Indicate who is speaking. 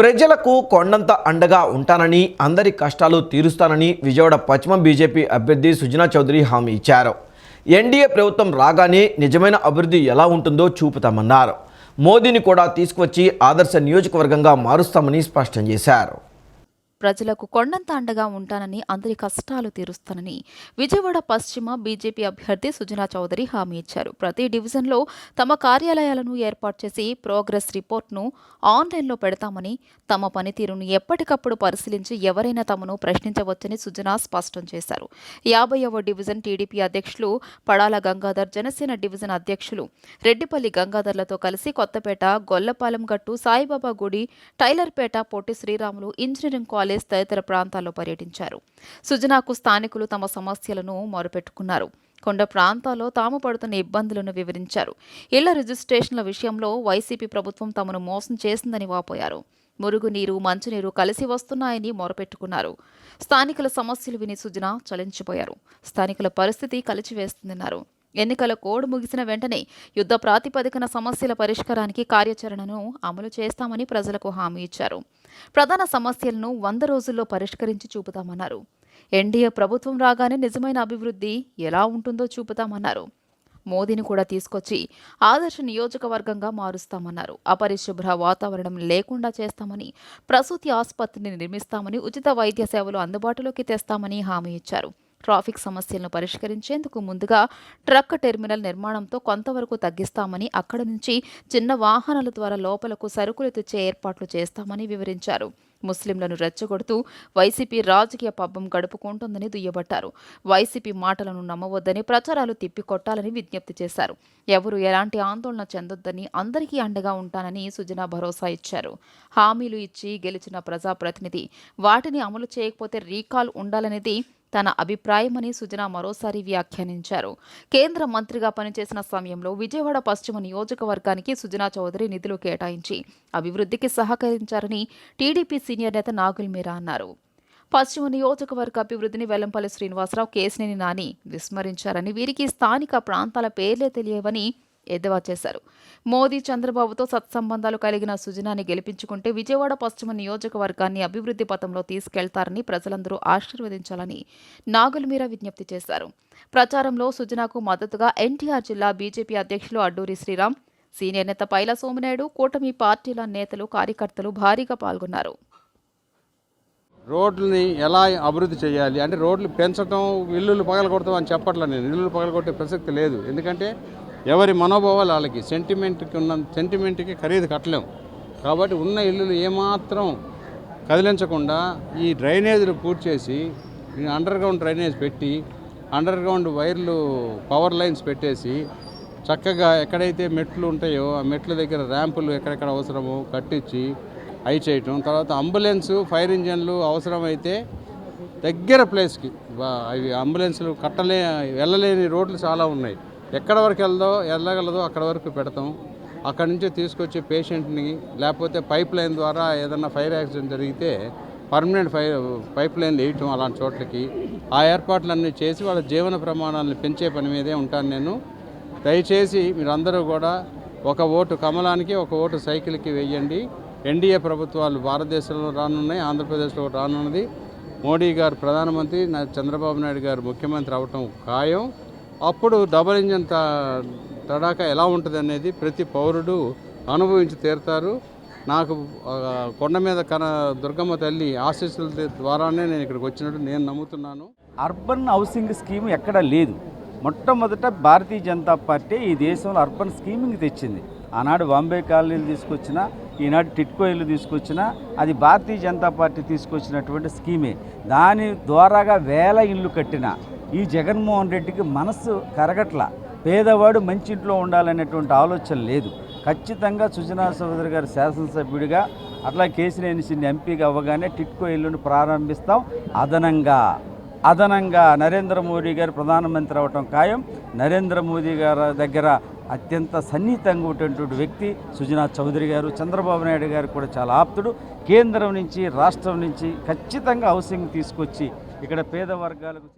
Speaker 1: ప్రజలకు కొండంత అండగా ఉంటానని అందరి కష్టాలు తీరుస్తానని విజయవాడ పశ్చిమ బీజేపీ అభ్యర్థి సుజనా చౌదరి హామీ ఇచ్చారు. ఎన్డీఏ ప్రభుత్వం రాగానే నిజమైన అభివృద్ధి ఎలా ఉంటుందో చూపుతామన్నారు. మోదీని కూడా తీసుకువచ్చి ఆదర్శ నియోజకవర్గంగా మారుస్తామని స్పష్టం చేశారు.
Speaker 2: ప్రజలకు కొండంత అండగా ఉంటానని అందరి కష్టాలు తీరుస్తానని విజయవాడ పశ్చిమ బీజేపీ అభ్యర్థి సుజనా చౌదరి హామీ ఇచ్చారు. ప్రతి డివిజన్లో తమ కార్యాలయాలను ఏర్పాటు చేసి ప్రోగ్రెస్ రిపోర్ట్ను ఆన్లైన్లో పెడతామని తమ పనితీరును ఎప్పటికప్పుడు పరిశీలించి ఎవరైనా తమను ప్రశ్నించవచ్చని సుజనా స్పష్టం చేశారు. యాభైవ డివిజన్ టీడీపీ అధ్యక్షులు పడాల గంగాధర్ జనసేన డివిజన్ అధ్యక్షులు రెడ్డిపల్లి గంగాధర్లతో కలిసి కొత్తపేట గొల్లపాలెం గట్టు సాయిబాబా గుడి టైలర్పేట పొట్టి శ్రీరాములు ఇంజనీరింగ్ కాలేజ్ తదితర ప్రాంతాల్లో పర్యటించారు. సుజనాకు స్థానికులు తమ సమస్యలను మొరుపెట్టుకున్నారు. కొండ ప్రాంతాల్లో తాము పడుతున్న ఇబ్బందులను వివరించారు. ఇళ్ళ రిజిస్ట్రేషన్ల విషయంలో వైసీపీ ప్రభుత్వం తమను మోసం చేసిందని వాపోయారు. మురుగునీరు మంచినీరు కలిసి వస్తున్నాయని మొరపెట్టుకున్నారు. స్థానికుల సమస్యలు విని సుజన చలించిపోయారు. స్థానికుల పరిస్థితి కలిచివేస్తుందన్నారు. ఎన్నికల కోడ్ ముగిసిన వెంటనే యుద్ధ ప్రాతిపదికన సమస్యల పరిష్కారానికి కార్యాచరణను అమలు చేస్తామని ప్రజలకు హామీ ఇచ్చారు. ప్రధాన సమస్యలను వంద రోజుల్లో పరిష్కరించి చూపుతామన్నారు. ఎన్డీఏ ప్రభుత్వం రాగానే నిజమైన అభివృద్ధి ఎలా ఉంటుందో చూపుతామన్నారు. మోదీని కూడా తీసుకొచ్చి ఆదర్శ నియోజకవర్గంగా మారుస్తామన్నారు. అపరిశుభ్ర వాతావరణం లేకుండా చేస్తామని ప్రసూతి ఆసుపత్రిని నిర్మిస్తామని ఉచిత వైద్య సేవలు అందుబాటులోకి తెస్తామని హామీ ఇచ్చారు. ట్రాఫిక్ సమస్యలను పరిష్కరించేందుకు ముందుగా ట్రక్ టెర్మినల్ నిర్మాణంతో కొంతవరకు తగ్గిస్తామని అక్కడి నుంచి చిన్న వాహనాల ద్వారా లోపలకు సరుకులు తెచ్చే ఏర్పాట్లు చేస్తామని వివరించారు. ముస్లింలను రెచ్చగొడుతూ వైసీపీ రాజకీయ పబ్బం గడుపుకుంటుందని దుయ్యబట్టారు. వైసీపీ మాటలను నమ్మవద్దని ప్రచారాలు తిప్పికొట్టాలని విజ్ఞప్తి చేశారు. ఎవరు ఎలాంటి ఆందోళన చెందొద్దని అందరికీ అండగా ఉంటానని సుజనా భరోసా ఇచ్చారు. హామీలు ఇచ్చి గెలిచిన ప్రజాప్రతినిధి వాటిని అమలు చేయకపోతే రీకాల్ ఉండాలనేది తన అభిప్రాయమని సుజనా మరోసారి వ్యాఖ్యానించారు. కేంద్ర మంత్రిగా పనిచేసిన సమయంలో విజయవాడ పశ్చిమ నియోజకవర్గానికి సుజనా చౌదరి నిధులు కేటాయించి అభివృద్ధికి సహకరించారని టీడీపీ సీనియర్ నేత నాగుల్ మీరా అన్నారు. పశ్చిమ నియోజకవర్గ అభివృద్ధిని వెల్లంపల్లి శ్రీనివాసరావు కేసినేని నాని విస్మరించారని వీరికి స్థానిక ప్రాంతాల పేర్లే తెలియవని ఎద్దేవా చేశారు. మోదీ చంద్రబాబుతో సత్సంబంధాలు కలిగిన సుజనాని గెలిపించుకుంటే విజయవాడ పశ్చిమ నియోజకవర్గాన్ని అభివృద్ధి పథంలో తీసుకెళ్తారని ప్రజలందరూ ఆశీర్వదించాలని నాగులమీర విజ్ఞప్తి చేశారు. ప్రచారంలో సుజనాకు మద్దతుగా ఎన్టీఆర్ జిల్లా బీజేపీ అధ్యక్షులు అడ్డూరి శ్రీరామ్ సీనియర్ నేత పైల సోమినాయుడు కూటమి పార్టీల నేతలు కార్యకర్తలు భారీగా పాల్గొన్నారు.
Speaker 3: రోడ్లని ఎలా అభివృద్ధి చేయాలి? అంటే రోడ్లు పెంచడం ఇల్లులు పగలగొడతాం అని చెప్పట్లే నేను. ఇల్లులు పగలగొట్టే ప్రసక్తి లేదు. ఎందుకంటే ఎవరి మనోభావాలు వాళ్ళకి సెంటిమెంట్కి ఉన్న సెంటిమెంట్కి ఖరీదు కట్టలేం. కాబట్టి ఉన్న ఇల్లులు ఏమాత్రం కదిలించకుండా ఈ డ్రైనేజీలు పూర్తి చేసి అండర్ గ్రౌండ్ డ్రైనేజ్ పెట్టి అండర్ గ్రౌండ్ వైర్లు పవర్ లైన్స్ పెట్టేసి చక్కగా ఎక్కడైతే మెట్లు ఉంటాయో ఆ మెట్ల దగ్గర ర్యాంపులు ఎక్కడెక్కడ అవసరమో కట్టించి అవి చేయటం. తర్వాత అంబులెన్స్ ఫైర్ ఇంజన్లు అవసరమైతే దగ్గర ప్లేస్కి అవి అంబులెన్స్లు కట్టలే వెళ్ళలేని రోడ్లు చాలా ఉన్నాయి. ఎక్కడ వరకు వెళ్దో వెళ్ళగలదో అక్కడ వరకు పెడతాం. అక్కడి నుంచి తీసుకొచ్చి పేషెంట్ని లేకపోతే పైప్ లైన్ ద్వారా ఏదన్నా ఫైర్ యాక్సిడెంట్ జరిగితే పర్మనెంట్ ఫై పైప్ లైన్ వేయటం అలాంటి చోట్లకి. ఆ ఏర్పాట్లన్నీ చేసి వాళ్ళ జీవన ప్రమాణాలను పెంచే పని మీదే ఉంటాను నేను. దయచేసి మీరందరూ కూడా ఒక ఓటు కమలానికి ఒక ఓటు సైకిల్కి వేయండి. ఎన్డీఏ ప్రభుత్వాలు భారతదేశంలో రానున్నాయి ఆంధ్రప్రదేశ్లో రానున్నది. మోడీ గారు ప్రధానమంత్రి చంద్రబాబు నాయుడు గారు ముఖ్యమంత్రి అవటం ఖాయం. అప్పుడు డబల్ ఇంజన్ త తడాక ఎలా ఉంటుంది అనేది ప్రతి పౌరుడు అనుభవించి తీరుతారు. నాకు కొండ మీద కన దుర్గమ్మ తల్లి ఆశీస్సుల ద్వారానే నేను ఇక్కడికి వచ్చినట్టు నేను నమ్ముతున్నాను.
Speaker 4: అర్బన్ హౌసింగ్ స్కీమ్ ఎక్కడా లేదు. మొట్టమొదట భారతీయ జనతా పార్టీ ఈ దేశంలో అర్బన్ స్కీమింగ్ తెచ్చింది. ఆనాడు బాంబే కాలనీలు తీసుకొచ్చిన ఈనాడు టిట్కో ఇల్లు తీసుకొచ్చిన అది భారతీయ జనతా పార్టీ తీసుకొచ్చినటువంటి స్కీమే. దాని ద్వారాగా వేల ఇల్లు కట్టిన ఈ జగన్మోహన్ రెడ్డికి మనస్సు కరగట్ల. పేదవాడు మంచి ఇంట్లో ఉండాలనేటువంటి ఆలోచన లేదు. ఖచ్చితంగా సుజనా చౌదరి గారు శాసనసభ్యుడిగా అట్లా కేసినేని సింగ్ ఎంపీగా అవ్వగానే టిట్కో ఇల్లును ప్రారంభిస్తాం. అదనంగా అదనంగా నరేంద్ర మోడీ గారు ప్రధానమంత్రి అవటం ఖాయం. నరేంద్ర మోదీ గారి దగ్గర అత్యంత సన్నిహితంగా ఉన్నటువంటి వ్యక్తి సుజనా చౌదరి గారు చంద్రబాబు నాయుడు గారు కూడా చాలా ఆప్తుడు. కేంద్రం నుంచి రాష్ట్రం నుంచి ఖచ్చితంగా హౌసింగ్ తీసుకొచ్చి ఇక్కడ పేద వర్గాలకు